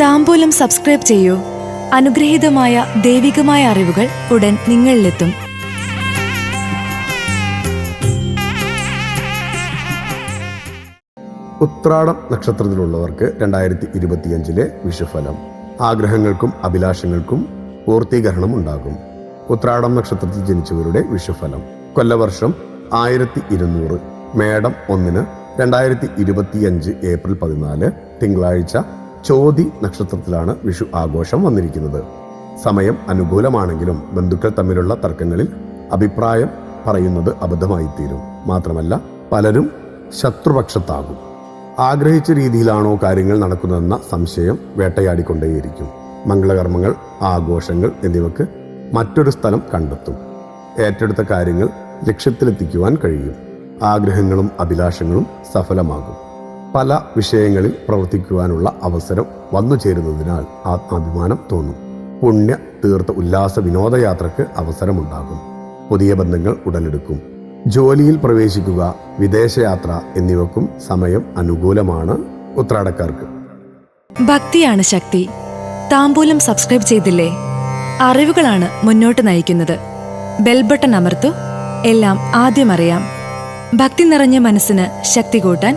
താമ്പൂലം subscribe ചെയ്യൂ. അനുഗ്രഹീതമായ ദൈവികമായ അറിവുകൾ ഉടൻ നിങ്ങളിലെത്തും. ഉത്രാടം നക്ഷത്രത്തിലുള്ളവർക്ക് രണ്ടായിരത്തി ഇരുപത്തിയഞ്ചിലെ വിഷുഫലം. ആഗ്രഹങ്ങൾക്കും അഭിലാഷങ്ങൾക്കും പൂർത്തീകരണം ഉണ്ടാകും. ഉത്രാടം നക്ഷത്രത്തിൽ ജനിച്ചവരുടെ വിഷുഫലം. കൊല്ലവർഷം ആയിരത്തി ഇരുന്നൂറ് മേടം ഒന്നിന് രണ്ടായിരത്തി ഇരുപത്തിയഞ്ച് ഏപ്രിൽ പതിനാല്. തിങ്കളാഴ്ച ചോതി നക്ഷത്രത്തിലാണ് വിഷു ആഘോഷം വന്നിരിക്കുന്നത്. സമയം അനുകൂലമാണെങ്കിലും ബന്ധുക്കൾ തമ്മിലുള്ള തർക്കങ്ങളിൽ അഭിപ്രായം പറയുന്നത് അബദ്ധമായിത്തീരും. മാത്രമല്ല പലരും ശത്രുപക്ഷത്താകും. ആഗ്രഹിച്ച രീതിയിലാണോ കാര്യങ്ങൾ നടക്കുന്നതെന്ന സംശയം വേട്ടയാടിക്കൊണ്ടേയിരിക്കും. മംഗളകർമ്മങ്ങൾ ആഘോഷങ്ങൾ എന്നിവക്ക് മറ്റൊരു സ്ഥലം കണ്ടെത്തും. ഏറ്റെടുത്ത കാര്യങ്ങൾ ലക്ഷ്യത്തിലെത്തിക്കുവാൻ കഴിയും. ആഗ്രഹങ്ങളും അഭിലാഷങ്ങളും സഫലമാകും. പല വിഷയങ്ങളിൽ പ്രവർത്തിക്കുവാനുള്ള അവസരം വന്നു ചേരുന്നതിനാൽ ആത്മാഭിമാനം തോന്നും. പുണ്യ തീർത്ത ഉല്ലാസ വിനോദയാത്രയ്ക്ക് അവസരമുണ്ടാകും. പുതിയ ബന്ധങ്ങൾ ഉടലെടുക്കും. ജോലിയിൽ പ്രവേശിക്കുക വിദേശയാത്ര എന്നിവക്കും സമയം അനുകൂലമാണ് ഉത്രാടക്കാർക്ക്. ഭക്തിയാണ് ശക്തി. താമ്പൂലം സബ്സ്ക്രൈബ് ചെയ്തില്ലേ? അറിവുകളാണ് മുന്നോട്ട് നയിക്കുന്നത്. ബെൽബട്ടൺ അമർത്തു. എല്ലാം ആദ്യം അറിയാം. ഭക്തി നിറഞ്ഞ മനസ്സിന് ശക്തി കൂട്ടാൻ